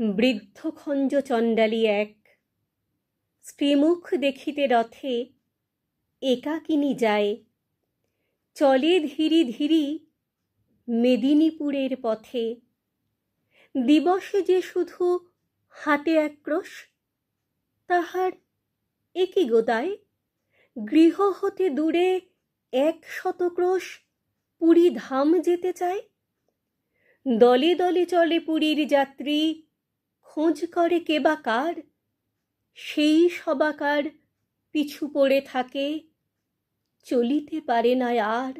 বৃদ্ধ খঞ্জ চণ্ডালী এক। স্ত্রীমুখ দেখিতে রথে একাকিনী যায়। চলে ধীরি ধীরি মেদিনীপুরের পথে। দিবসে যে শুধু হাটে একক্রোশ তাহার একই গোদায়। গৃহ হতে দূরে এক শতক্রোশ পুরী ধাম যেতে চায়। দলে দলে চলে পুরীর যাত্রী খোঁজ করে কে বা কার? সেই সবাকার পিছু পড়ে থাকে, চলিতে পারে না আর।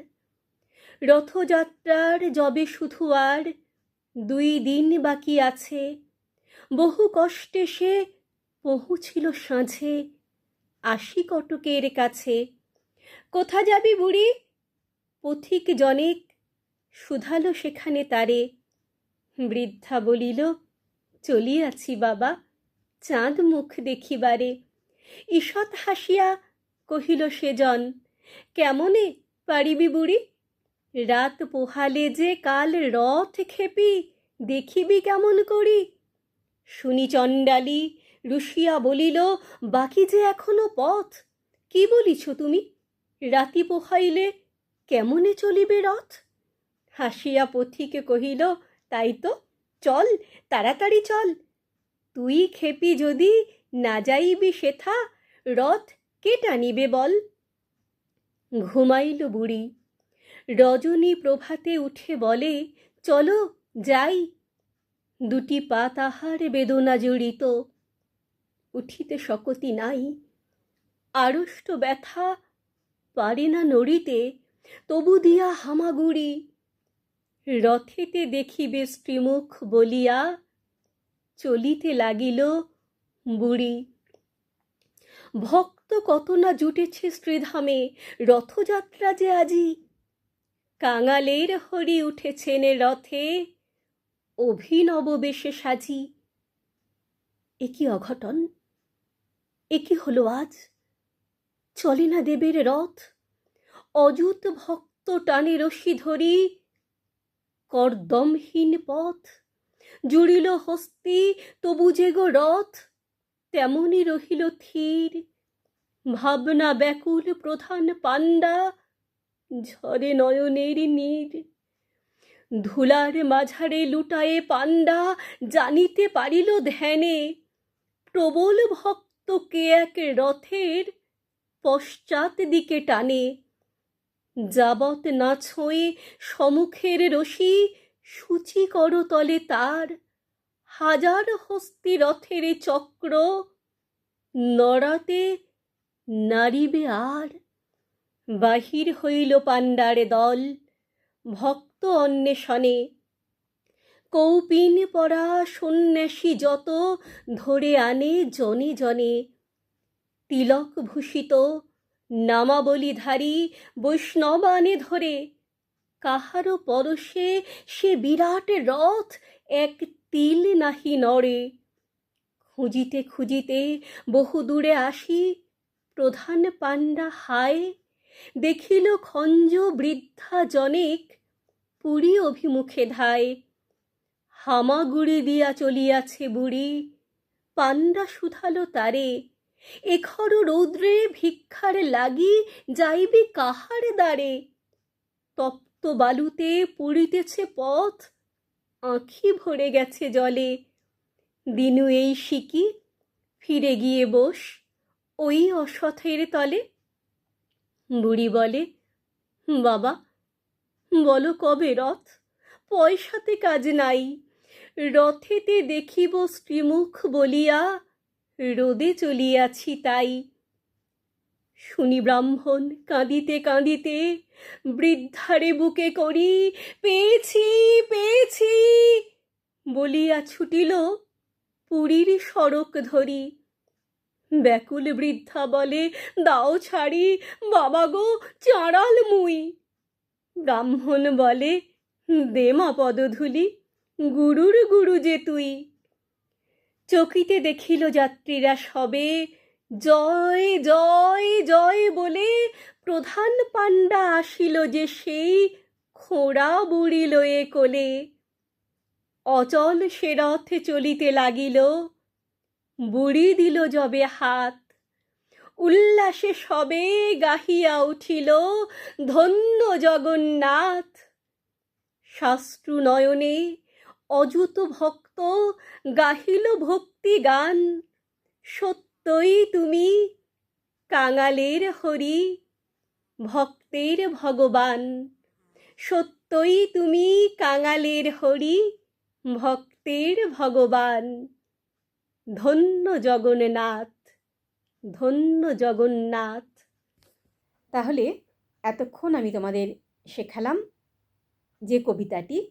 রথযাত্রার যবে শুধু আর দুই দিন বাকি আছে, বহু কষ্টে সে পৌঁছিল সাঁঝে, আশি কটকের কাছে। কোথা যাবি বুড়ি? পথিক জনেক শুধালো সেখানে তারে। বৃদ্ধা বলিল চলিয়াছি বাবা, চাঁদ মুখ দেখিবারে। ঈষৎ হাসিয়া কহিল সেজন, কেমনে পারিবি বুড়ি? রাত পোহালে যে কাল রথ খেপি, দেখিবি কেমন করি? শুনি চণ্ডালি রুশিয়া বলিল, বাকি যে এখনও পথ, কি বলিছ তুমি? রাতি পোহাইলে কেমনে চলিবে রথ? হাসিয়া পথিকে কহিল, তাই তো চল, তাড়াতাড়ি চল। তুই খেপি যদি না যাইবি সেথা, রথ কে টানিবে বল? ঘুমাইল বুড়ি। রজনী প্রভাতে উঠে বলে, চলো যাই। দুটি পা তাহার বেদনা জড়িত। উঠিতে শকতি নাই। আড়ষ্ট ব্যথা পারে না নড়িতে, তবু দিয়া হামাগুড়ি রথেতে দেখিবে স্ত্রীমুখ বলিয়া চলিতে লাগিল বুড়ি। ভক্ত কত না জুটেছে শ্রীধামে রথযাত্রা যে আজি। কাঙালের হরি উঠেছেন রথে, অভিনব বেশে সাজি। এ কি অঘটন? এ কি হলো আজ? চলে না দেবের রথ? অযুত ভক্ত টানে রশি ধরি করদমহীন পথ। জুড়িল হস্তি, তবু যে গো রথ। তেমনি রহিল থির ভাবনা ব্যাকুল প্রধান পাণ্ডা। ঝরে নয়নের নীর। ধুলার মাঝারে লুটায়ে পাণ্ডা জানিতে পারিল ধ্যানে, প্রবল ভক্ত কে এক রথের পশ্চাৎ দিকে টানে। যাবত না ছোঁয়ে সমুখের রশি সূচি কর তলে তার। হাজার হস্তি রথের চক্র নড়াতে নারিবে আর। বাহির হইল পাণ্ডার দল ভক্ত অন্বেষণে। কৌপিন পরা সন্ন্যাসী যত ধরে আনে জনে জনে। তিলক ভূষিত নামাবলিধারী বৈষ্ণব আনে ধরে। কাহারও পরশে সে বিরাট রথ এক তিল নাহি নড়ে। খুঁজিতে খুঁজিতে বহু দূরে আসি, প্রধান পাণ্ডা হায়, দেখিল খঞ্জ বৃদ্ধা জনেক পুরী অভিমুখে ধায়। হামাগুড়ি দিয়া চলিয়াছে বুড়ি, পাণ্ডা শুধালো তারে এখর রৌদ্রে ভিক্ষার লাগি যাইবি কাহার দ্বারে? তপ্ত বালুতে পড়িতেছে পথ, আঁখি ভরে গেছে জলে। দিনু এই শিকি, ফিরে গিয়ে বস ওই অসথের তলে। বুড়ি বলে, বাবা, বলো কবে রথ? পয়সাতে কাজ নাই। রথেতে দেখিব শ্রীমুখ বলিয়া রোদে চলিয়াছি তাই। শুনি ব্রাহ্মণ, কাঁদিতে কাঁদিতে, বৃদ্ধারে বুকে করি, পেয়েছি পেয়েছি। বলিয়া ছুটিল পুরীর সড়ক ধরি। ব্যাকুল বৃদ্ধা বলে, দাও ছাড়ি, বাবা গো, চাঁড়াল মুই। ব্রাহ্মণ বলে, দে মা পদধূলি, গুরুর গুরু যে তুই। চকিতে দেখিল যাত্রীরা সবে। জয় জয় জয় বলে প্রধান পাণ্ডা আসিল যে সেই খোড়া বুড়ি লয়ে কোলে। অচল সে রথে চলিতে লাগিল। বুড়ি দিল যবে হাত। উল্লাসে সবে গাহিয়া উঠিল ধন্য জগন্নাথ। শাস্ত্রু নয়নে অযুত ভক্ত গাহিল ভক্তি গান সত্যই তুমি কাঙালের হরি, ভক্তের ভগবান। সত্যই তুমি কাঙালের হরি, ভক্তের ভগবান। ধন্য জগন্নাথ ধন্য জগন্নাথ। তাহলে এতক্ষণ আমি তোমাদের শেখালাম যে কবিতাটি